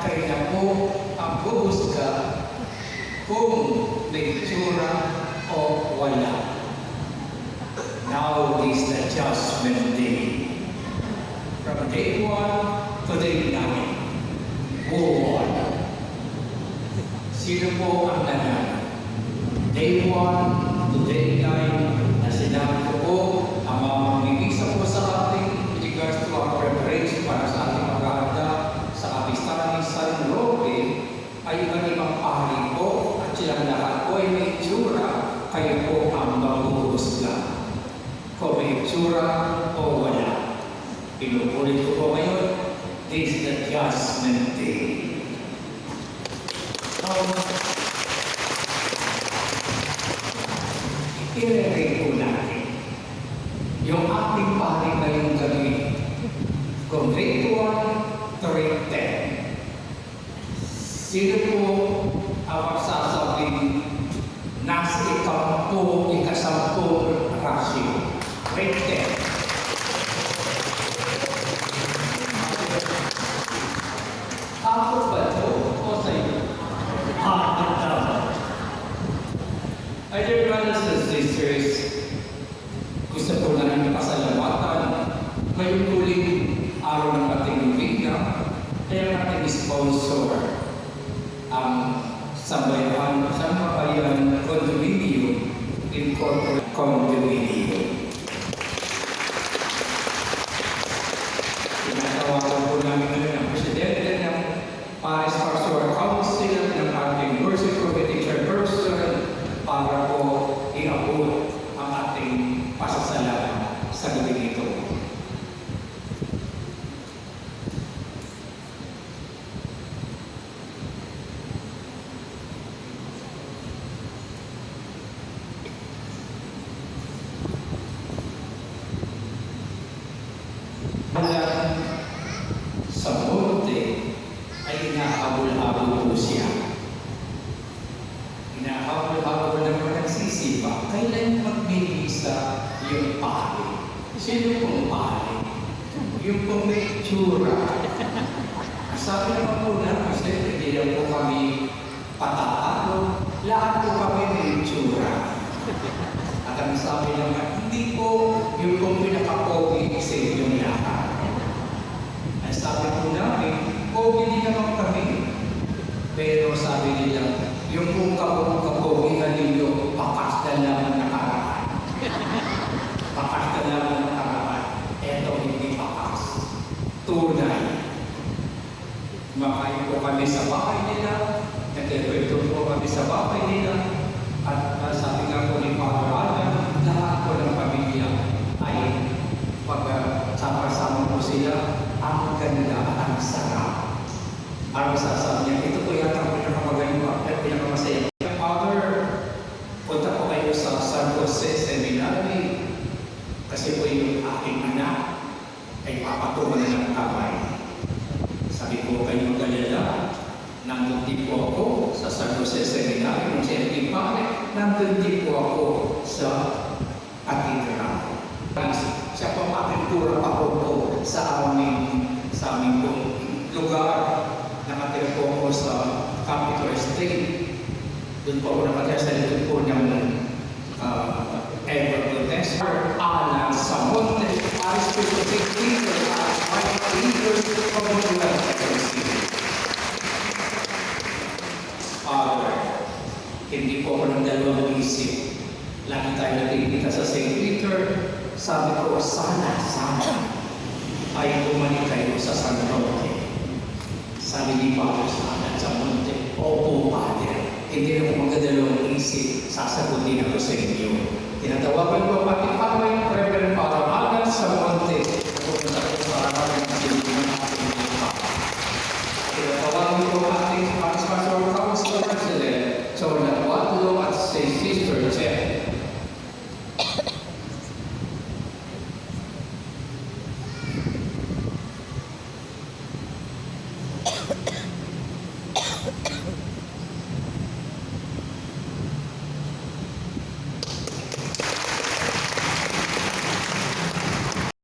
kayo na po ang huhusga kung may itsura o wala. Now is the judgment day. From day one to day nine. Won? Sino po ang nanalo? Day one to day nine na sinabi ko po ang mga mamimisa po sa ating with regards to our preparation para sa ating maghahanda sa kapistahan ng San Roque ay iba't ibang pahali po at silang lahat po ay may itsura kayo po ang maghuhusga. Kung may itsura o wala. Pinupulit ko po ngayon, this is the judgment day. Um, i-rate po natin yung ating pari ngayong gabi. Kung rate 1 to rate 10, sino po ang magsasabing nasa ikampu, ikasampu rasyo? Rate 10. Ako ba ito o sa iyo? Apat na. My dear brothers and sisters, gusto ko na namin pasalamatan ngayong huling araw ng ating bigla kaya natin sponsor ang Sambayan Sambayan Condominium Incorporated Condominium. Tinatawagan po namin ngayon ang presidente ng Paris Pastoral Council ng ating Mercy Committee Chairperson para po iabot ang ating pasasalamat sa gabi ito. Hanggang sa monte ay inahabol-habol po siya. Inahabol-habol na mga nagsisipa, kailan magbibisa yung pari? Sino pong pari? Yung pong may tsura. Sabi naman po na, kasi hindi lang po kami patatalo, lahat po kami may tsura. At ang sabi naman, hindi po yung pong pinaka-pogi sa inyong lahat. Ang sabi po namin, pogi din naman kami. Pero sabi nila, yung pong kapogihan ninyo, pakas na nakaraan. pakas na naman nakaraan. Eto hindi pakas. Tunay. Makain po kami sa bahay nila, nagkikwento po kami sa bahay nila, at uh, sabi nga po ni Father Adam, lahat po ng pamilya ay pag uh, sama-sama po sila, ang ganda at ang sarap. Ang sasabi niya, ito po yata ang pinakamagaling at pinakamasaya. Father, punta po kayo sa San Jose Seminary kasi po yung aking anak ay papatungan ng kamay. Sabi ko kayo mag-alala, nandun din po ako sa San Jose Seminary, siya naging pare, nandun din po ako sa Cathedral. Siya po pura pa po po sa aming, sa aming pong lugar. Nakatira po ako sa Capitol Estate. Doon po ako nakatira sa likod po ng uh, Ever Protester, Alan Samonte, Archbishop Peter, at Mike Leaders, Commonwealth University. Hindi po ako ng dalawang isip. Lagi tayo nakikita sa St. Peter, sabi ko, sana, sana ay bumalik kayo sa San Roque. Sabi ni Father sana sa Monte, Opo, Father, hindi na po magdadalawang isip, sasagutin ako sa inyo. Tinatawagan ko, Pati Father, Reverend Father Algan sa Monte, pupunta ko sa harapan ng Pilipinas ng ating mga Papa. Tinatawagan ko, Pati, Pati Pastor Carlos President, so say sister, etc.